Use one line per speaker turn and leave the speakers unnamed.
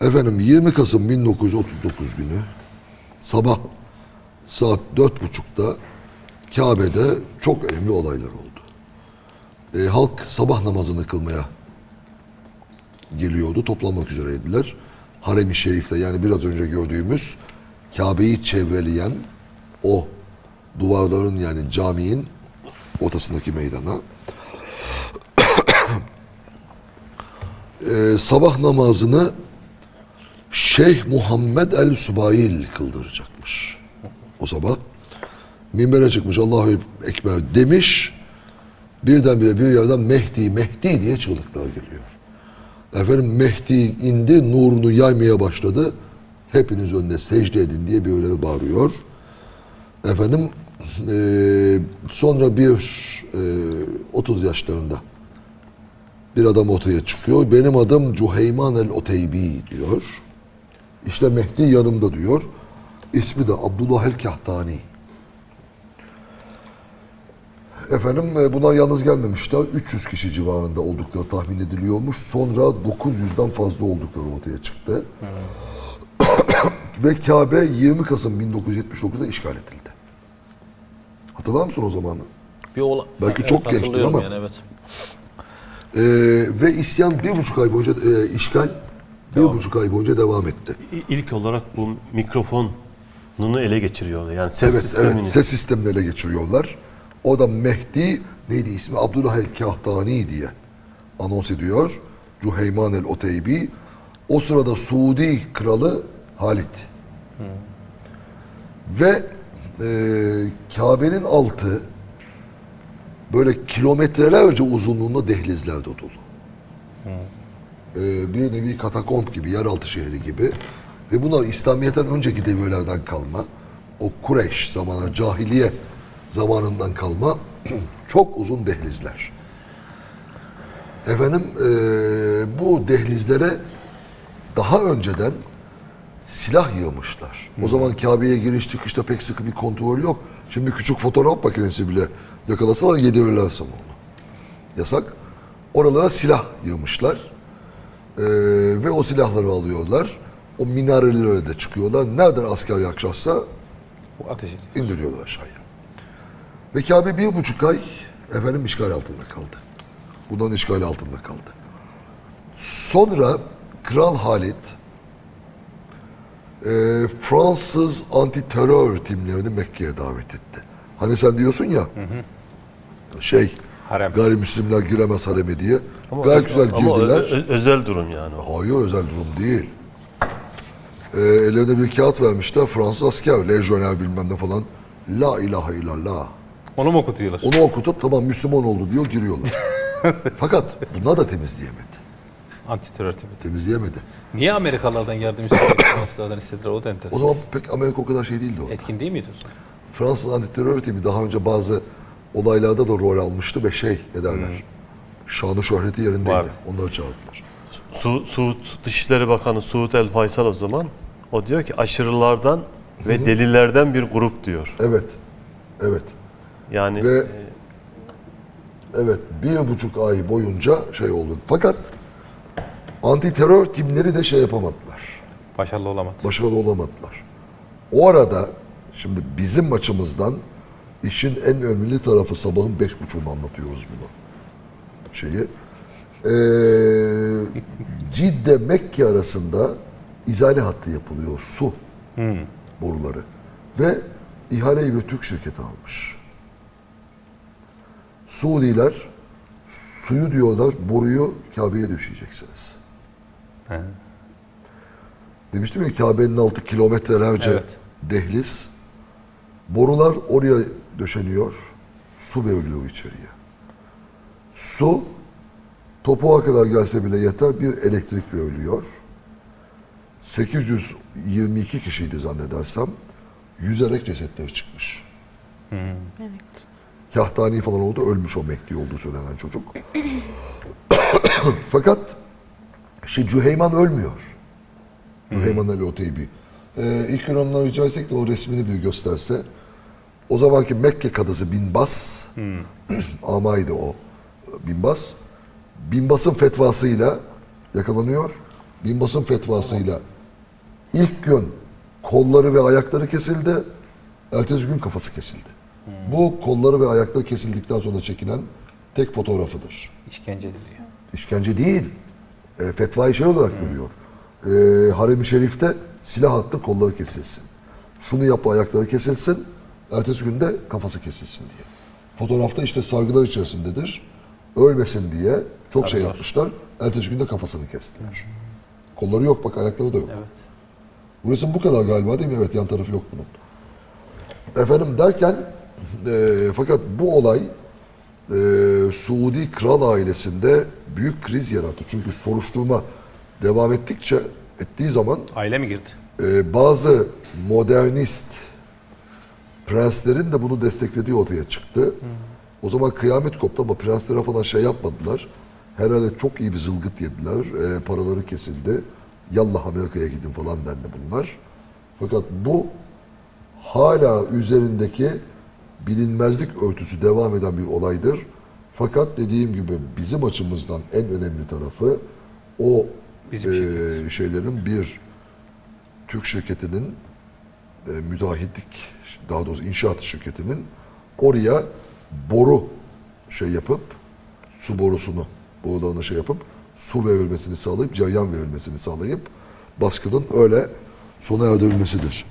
Efendim 20 Kasım 1939 günü sabah saat dört buçukta Kabe'de çok önemli olaylar oldu. E, halk sabah namazını kılmaya geliyordu. Toplanmak üzereydiler. Harem-i Şerif'te yani biraz önce gördüğümüz Kabe'yi çevreleyen o duvarların yani caminin ortasındaki meydana e, sabah namazını Şeyh Muhammed el Subayil kıldıracakmış. O sabah minbere çıkmış Allahu Ekber demiş. Birdenbire bir yerden Mehdi Mehdi diye çığlıklar geliyor. Efendim Mehdi indi nurunu yaymaya başladı. Hepiniz önüne secde edin diye böyle bağırıyor. Efendim eee, sonra bir eee, 30 yaşlarında bir adam ortaya çıkıyor. Benim adım Cuheyman el Oteybi diyor. İşte Mehdi yanımda diyor. İsmi de Abdullah el Kahtani. Efendim e, buna yalnız gelmemişler. 300 kişi civarında oldukları tahmin ediliyormuş. Sonra 900'den fazla oldukları ortaya çıktı. Ve Kabe 20 Kasım 1979'da işgal edildi. Hatırlar mısın o zamanı?
Bir ola-
Belki çok
evet,
gençtim
hatırlıyorum
ama.
Yani, evet.
Ee, ve isyan bir buçuk ay boyunca e, işgal bir buçuk ay boyunca devam etti.
İlk olarak bu mikrofonunu ele geçiriyor. Yani ses
Evet,
sistemini.
evet ses sistemini ele geçiriyorlar. O da Mehdi neydi ismi? Abdullah el Kahtani diye anons ediyor. Cuheyman el Oteybi. O sırada Suudi kralı Halit. Ve e, Kabe'nin altı böyle kilometrelerce uzunluğunda dehlizler dolu. E, bir nevi katakomb gibi, yeraltı şehri gibi. Ve bunlar İslamiyet'ten önceki devirlerden kalma. O Kureyş zamanı, cahiliye zamanından kalma çok uzun dehlizler. Efendim e, bu dehlizlere daha önceden silah yığmışlar. O zaman Kabe'ye giriş çıkışta pek sıkı bir kontrol yok. Şimdi küçük fotoğraf makinesi bile yakalasalar yedirirler onu. Yasak. Oralara silah yığmışlar. Ee, ve o silahları alıyorlar. O minarelere de çıkıyorlar. Nereden asker yaklaşsa
ateş
indiriyorlar aşağıya. Ve Kabe bir buçuk ay efendim işgal altında kaldı. Bundan işgal altında kaldı. Sonra Kral Halit e, Fransız anti terör timlerini Mekke'ye davet etti. Hani sen diyorsun ya şey
Harem.
gayrimüslimler giremez hareme diye.
Ama-
Gayet güzel
ama ö-
girdiler.
ö- özel durum yani. o.
Hayır özel durum değil. Ee, ellerine bir kağıt vermişler. Fransız asker, lejyoner bilmem ne falan. La ilahe illallah.
Onu mu okutuyorlar?
Onu okutup tamam Müslüman oldu diyor giriyorlar. Fakat bunlar da temizleyemedi.
Anti terör tipi.
Temizleyemedi.
Niye Amerikalılardan yardım istediler, Fransızlardan istediler? O da
O
enteresan.
zaman pek Amerika o kadar şey değildi o.
Etkin değil miydi o zaman?
Fransız antiterör timi daha önce bazı olaylarda da rol almıştı ve şey ne derler. Şanı şöhreti yerindeydi.
Vardı.
Onları çağırdılar.
Su, Suud Dışişleri Bakanı Suud El Faysal o zaman o diyor ki aşırılardan ve delilerden bir grup diyor.
Evet. Evet.
Yani
Ve-
e,
Evet, bir buçuk ay boyunca şey oldu. Fakat anti terör timleri de şey yapamadılar.
Başarılı olamadı.
Başarılı olamadılar. O arada şimdi bizim açımızdan işin en önemli tarafı sabahın beş buçuğunu anlatıyoruz bunu. Şeyi. Ee, Cidde Mekke arasında izale hattı yapılıyor. Su boruları. Ve ihaleyi bir Türk şirketi almış. Suudiler suyu diyorlar boruyu Kabe'ye düşeceksiniz.
He.
Demiştim ya Kabe'nin altı kilometrelerce
Evet.
dehliz. Borular oraya döşeniyor. Su veriliyor içeriye. Su topuğa kadar gelse bile yeter bir elektrik veriliyor. 822 kişiydi zannedersem. Yüzerek cesetleri çıkmış. Kahtani falan oldu. Ölmüş o Mehdi olduğu söylenen çocuk. Fakat şey Cüheyman ölmüyor. Cüheyman el Oteybi. Ee, ilk ondan rica etsek de o resmini bir gösterse. O zamanki Mekke kadısı Binbas, Amaydı o Binbas. Binbas'ın fetvasıyla yakalanıyor. Bin Bas'ın fetvasıyla ilk gün kolları ve ayakları kesildi. Ertesi gün kafası kesildi. Bu kolları ve ayakları kesildikten sonra çekilen tek fotoğrafıdır.
İşkence diyor.
İşkence değil. E, fetvayı şey olarak görüyor. E, Harem-i Şerif'te silah attı kolları kesilsin. Şunu yaptı ayakları kesilsin. Ertesi günde kafası kesilsin diye. Fotoğrafta işte sargılar içerisindedir. Ölmesin diye çok şey
Sargılar.
yapmışlar. Ertesi günde kafasını kestiler. Kolları yok bak ayakları da yok.
Evet.
Bu resim bu kadar galiba değil mi? Evet yan tarafı yok bunun. Efendim derken e, fakat bu olay e, Suudi kral ailesinde büyük kriz yarattı. Çünkü soruşturma devam ettikçe ettiği zaman
Aile mi girdi?
e, bazı modernist prenslerin de bunu desteklediği ortaya çıktı. O zaman kıyamet koptu ama prenslere falan şey yapmadılar. Herhalde çok iyi bir zılgıt yediler. E, paraları kesildi. Yallah Amerika'ya gidin falan dendi bunlar. Fakat bu hala üzerindeki bilinmezlik örtüsü devam eden bir olaydır. Fakat dediğim gibi bizim açımızdan en önemli tarafı o
Bizim
e,
şirket.
şeylerin bir Türk şirketinin e, daha doğrusu inşaat şirketinin oraya boru şey yapıp su borusunu borularına şey yapıp su verilmesini sağlayıp cereyan verilmesini sağlayıp baskının öyle sona erdirilmesidir.